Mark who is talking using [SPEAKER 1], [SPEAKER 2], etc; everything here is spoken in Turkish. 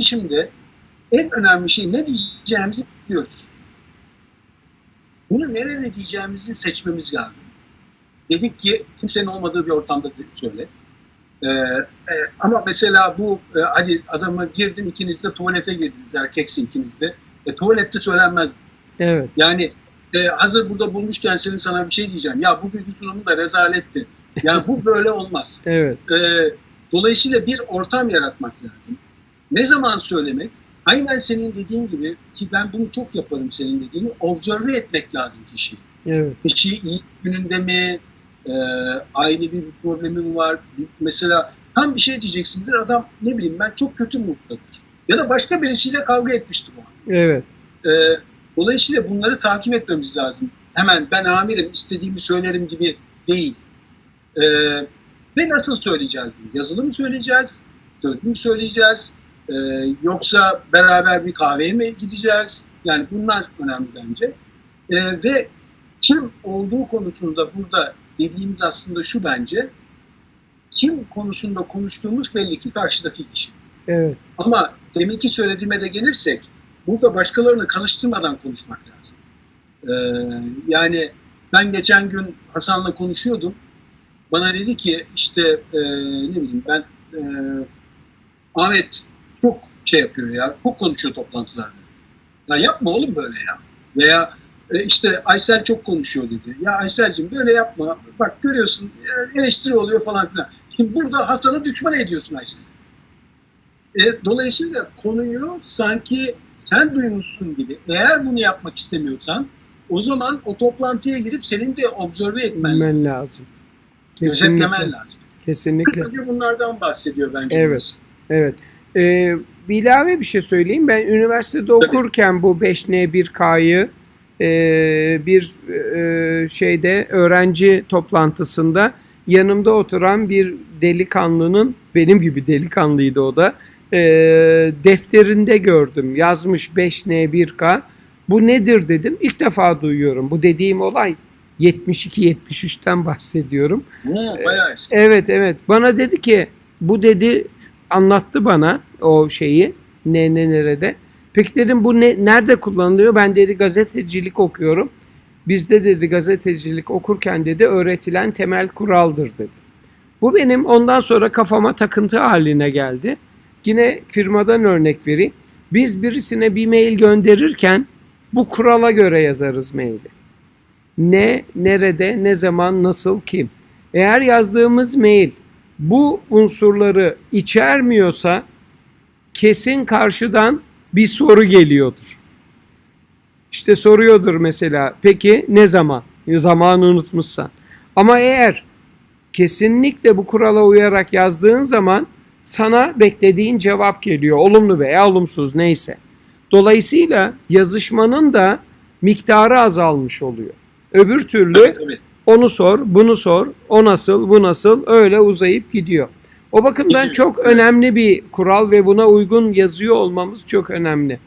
[SPEAKER 1] iletişimde en önemli şey ne diyeceğimizi biliyoruz. Bunu nerede diyeceğimizi seçmemiz lazım. Dedik ki kimsenin olmadığı bir ortamda söyle. Ee, e, ama mesela bu e, hadi adamı girdin ikiniz de tuvalete girdiniz erkeksin ikiniz de. E, tuvalette söylenmez.
[SPEAKER 2] Evet.
[SPEAKER 1] Yani e, hazır burada bulmuşken senin sana bir şey diyeceğim. Ya bugünkü sunumu da rezaletti. Yani bu böyle olmaz.
[SPEAKER 2] Evet.
[SPEAKER 1] E, dolayısıyla bir ortam yaratmak lazım. Ne zaman söylemek? Aynen senin dediğin gibi ki ben bunu çok yaparım senin dediğini observe etmek lazım kişiyi.
[SPEAKER 2] Evet.
[SPEAKER 1] Kişi iyi gününde mi? E, ailevi bir problemi mi var? Mesela tam bir şey diyeceksindir adam ne bileyim ben çok kötü mutludur. Ya da başka birisiyle kavga etmiştir o an.
[SPEAKER 2] Evet.
[SPEAKER 1] E, dolayısıyla bunları takip etmemiz lazım. Hemen ben amirim istediğimi söylerim gibi değil. E, ve nasıl söyleyeceğiz bunu? Yazılı mı söyleyeceğiz? Sözlü mü söyleyeceğiz? E, yoksa beraber bir kahveye mi gideceğiz? Yani bunlar önemli bence. E, ve kim olduğu konusunda burada dediğimiz aslında şu bence. Kim konusunda konuştuğumuz belli ki karşıdaki kişi.
[SPEAKER 2] Evet.
[SPEAKER 1] Ama deminki söylediğime de gelirsek burada başkalarını karıştırmadan konuşmak lazım. Ee, yani ben geçen gün Hasan'la konuşuyordum. Bana dedi ki işte e, ne bileyim ben e, Ahmet çok şey yapıyor ya, çok konuşuyor toplantılarda. Ya yapma oğlum böyle ya. Veya e, işte Aysel çok konuşuyor dedi. Ya Aysel'cim böyle yapma. Bak görüyorsun e, eleştiri oluyor falan filan. Şimdi burada Hasan'ı düşman ediyorsun Aysel. E, dolayısıyla konuyu sanki sen duymuşsun gibi. Eğer bunu yapmak istemiyorsan o zaman o toplantıya girip senin de observe etmen lazım.
[SPEAKER 2] lazım.
[SPEAKER 1] Gözetlemen
[SPEAKER 2] Kesinlikle.
[SPEAKER 1] lazım.
[SPEAKER 2] Kesinlikle.
[SPEAKER 1] Kısaca bunlardan bahsediyor bence.
[SPEAKER 2] Evet.
[SPEAKER 1] burası.
[SPEAKER 2] Evet. Ee, bir ilave bir şey söyleyeyim. Ben üniversitede okurken bu 5N1K'yı e, bir e, şeyde öğrenci toplantısında yanımda oturan bir delikanlının benim gibi delikanlıydı o da e, defterinde gördüm. Yazmış 5N1K. Bu nedir dedim. İlk defa duyuyorum. Bu dediğim olay 72-73'ten bahsediyorum.
[SPEAKER 1] Hı, bayağı eski.
[SPEAKER 2] Evet evet. Bana dedi ki bu dedi anlattı bana o şeyi ne ne nerede. Peki dedim bu ne nerede kullanılıyor? Ben dedi gazetecilik okuyorum. Bizde dedi gazetecilik okurken dedi öğretilen temel kuraldır dedi. Bu benim ondan sonra kafama takıntı haline geldi. Yine firmadan örnek vereyim. Biz birisine bir mail gönderirken bu kurala göre yazarız maili. Ne, nerede, ne zaman, nasıl, kim. Eğer yazdığımız mail bu unsurları içermiyorsa kesin karşıdan bir soru geliyordur. İşte soruyordur mesela peki ne zaman? Zamanı unutmuşsan. Ama eğer kesinlikle bu kurala uyarak yazdığın zaman sana beklediğin cevap geliyor. Olumlu veya olumsuz neyse. Dolayısıyla yazışmanın da miktarı azalmış oluyor. Öbür türlü
[SPEAKER 1] Evet.
[SPEAKER 2] Onu sor, bunu sor, o nasıl, bu nasıl öyle uzayıp gidiyor. O bakımdan çok önemli bir kural ve buna uygun yazıyor olmamız çok önemli.